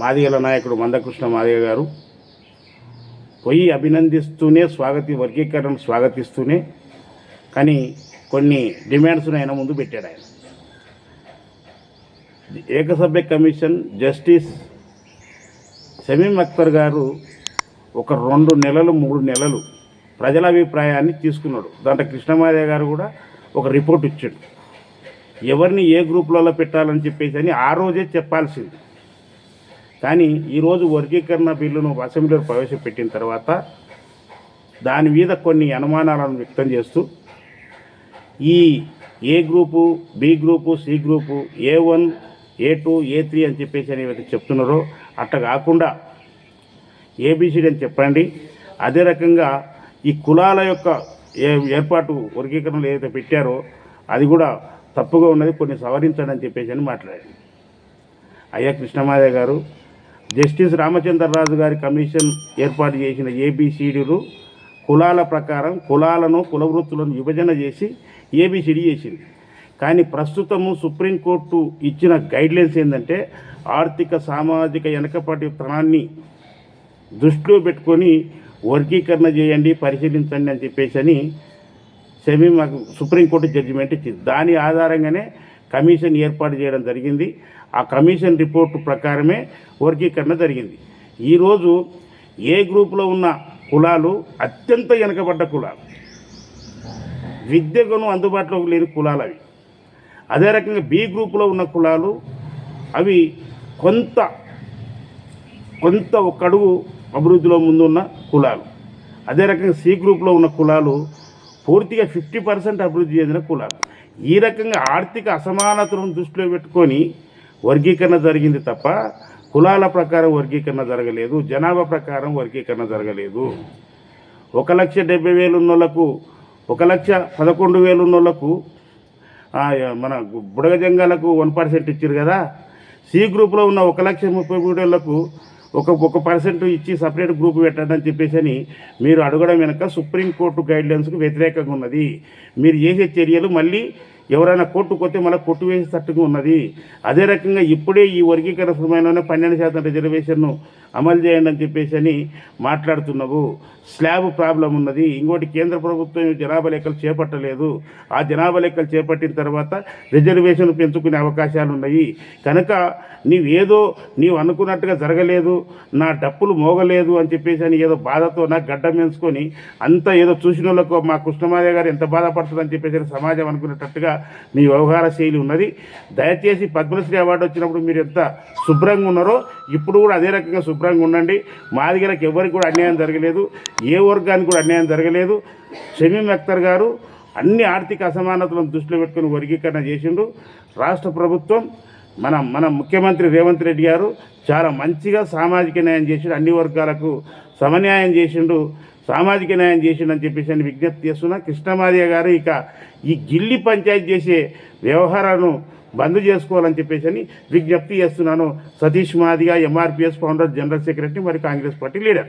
మాదిగల నాయకుడు మందకృష్ణ మాదిగ గారు. పోయి అభినందిస్తూనే స్వాగతి వర్గీకరణ స్వాగతిస్తూనే కానీ కొన్ని డిమాండ్స్ను ఆయన ముందు పెట్టాడు ఆయన. ఏకసభ్య కమిషన్ జస్టిస్ షమీం అఖ్తర్ గారు ఒక రెండు నెలలు మూడు నెలలు ప్రజల అభిప్రాయాన్ని తీసుకున్నాడు. దాంట్లో కృష్ణమాదయ్య గారు కూడా ఒక రిపోర్ట్ ఇచ్చాడు. ఎవరిని ఏ గ్రూపులలో పెట్టాలని చెప్పేసి అని ఆ రోజే చెప్పాల్సింది. కానీ ఈరోజు వర్గీకరణ బిల్లును అసెంబ్లీలో ప్రవేశపెట్టిన తర్వాత దాని మీద కొన్ని అనుమానాలను వ్యక్తం చేస్తూ ఈ A group B group C group A one A two A three అని చెప్పేసి అని చెప్తున్నారో అట్ట కాకుండా ఏబిసిడి అని చెప్పండి. అదే రకంగా ఈ కులాల యొక్క ఏ ఏర్పాటు వర్గీకరణలు ఏదైతే పెట్టారో అది కూడా తప్పుగా ఉన్నది కొన్ని సవరించండి అని చెప్పేసి అని మాట్లాడారు. అయ్యా కృష్ణమాదయ్య గారు జస్టిస్ రామచంద్రరాజు గారి కమిషన్ ఏర్పాటు చేసిన ఏబిసిడీలు కులాల ప్రకారం కులాలను కుల వృత్తులను విభజన చేసి ఏబిసిడి చేసింది. కానీ ప్రస్తుతము సుప్రీంకోర్టు ఇచ్చిన గైడ్లైన్స్ ఏంటంటే ఆర్థిక సామాజిక వెనకపాటి తనాన్ని దృష్టిలో పెట్టుకొని వర్గీకరణ చేయండి పరిశీలించండి అని చెప్పేసి అని సెమీ మాకు సుప్రీంకోర్టు జడ్జిమెంట్ ఇచ్చింది. దాని ఆధారంగానే కమిషన్ ఏర్పాటు చేయడం జరిగింది. ఆ కమిషన్ రిపోర్టు ప్రకారమే వర్గీకరణ జరిగింది. ఈరోజు ఏ గ్రూపులో ఉన్న కులాలు అత్యంత వెనకబడ్డ కులాలు. విద్యకును అందుబాటులోకి లేని కులాలు అవి. అదే రకంగా బి గ్రూపులో ఉన్న కులాలు అవి కొంత కొంత ఒక అడుగు అభివృద్ధిలో ముందున్న కులాలు. అదే రకంగా సి గ్రూప్లో ఉన్న కులాలు పూర్తిగా ఫిఫ్టీ పర్సెంట్ అభివృద్ధి చెందిన కులాలు. ఈ రకంగా ఆర్థిక అసమానతలను దృష్టిలో పెట్టుకొని వర్గీకరణ జరిగింది తప్ప కులాల ప్రకారం వర్గీకరణ జరగలేదు జనాభా ప్రకారం వర్గీకరణ జరగలేదు. ఒక లక్ష డెబ్బై వేలు ఉన్నోళ్ళకు ఒక లక్ష పదకొండు వేలు ఉన్నోళ్ళకు మన బుడగ జంగాలకు వన్ పర్సెంట్ ఇచ్చారు కదా. సి గ్రూప్లో ఉన్న ఒక లక్ష ముప్పై మూడేళ్ళకు ఒక ఒక పర్సెంట్ ఇచ్చి సపరేట్ గ్రూప్ పెట్టండి అని చెప్పేసి అని మీరు అడగడం వెనక సుప్రీంకోర్టు గైడ్లైన్స్కి వ్యతిరేకంగా ఉన్నది. మీరు చేసే చర్యలు మళ్ళీ ఎవరైనా కోర్టు కొతే మళ్ళీ కొట్టు వేసేటట్టుగా ఉన్నది. అదే రకంగా ఇప్పుడే ఈ వర్గీకరణ సమయంలోనే పన్నెండు శాతం రిజర్వేషన్ను అమలు చేయండి అని చెప్పేసి అని మాట్లాడుతున్నావు. స్లాబ్ ప్రాబ్లం ఉన్నది. ఇంకోటి కేంద్ర ప్రభుత్వం జనాభా లెక్కలు చేపట్టలేదు. ఆ జనాభా లెక్కలు చేపట్టిన తర్వాత రిజర్వేషన్ పెంచుకునే అవకాశాలు ఉన్నాయి. కనుక నీవేదో నీవు అనుకున్నట్టుగా జరగలేదు నా డప్పులు మోగలేదు అని చెప్పేసి అని ఏదో బాధతో నా గడ్డం పెంచుకొని అంతా ఏదో చూసిన వాళ్ళకు మా కృష్ణమాదయ్య గారు ఎంత బాధపడుతుందని చెప్పేసి అని సమాజం అనుకునేటట్టుగా మీ వ్యవహార శైలి ఉన్నది. దయచేసి పద్మశ్రీ అవార్డు వచ్చినప్పుడు మీరు ఎంత శుభ్రంగా ఉన్నారో ఇప్పుడు కూడా అదే రకంగా శుభ్రంగా ఉండండి. మాదిగలకు ఎవరికి కూడా అన్యాయం జరగలేదు. ఏ వర్గానికి కూడా అన్యాయం జరగలేదు. షమీం అఖ్తర్ గారు అన్ని ఆర్థిక అసమానతలను దృష్టిలో పెట్టుకుని వర్గీకరణ చేసిండు. రాష్ట్ర ప్రభుత్వం మన మన ముఖ్యమంత్రి రేవంత్ రెడ్డి గారు చాలా మంచిగా సామాజిక న్యాయం చేసిండు. అన్ని వర్గాలకు సమన్యాయం చేసిండు. సామాజిక న్యాయం చేసిండు అని చెప్పేసి అని విజ్ఞప్తి చేస్తున్నా. కృష్ణమాదియ గారు ఇక ఈ గిల్లి పంచాయతీ చేసే వ్యవహారాలను బంద్ చేసుకోవాలని చెప్పేసి అని విజ్ఞప్తి చేస్తున్నాను. Satish Madiga MRPS founder general secretary మరి కాంగ్రెస్ పార్టీ లీడర్.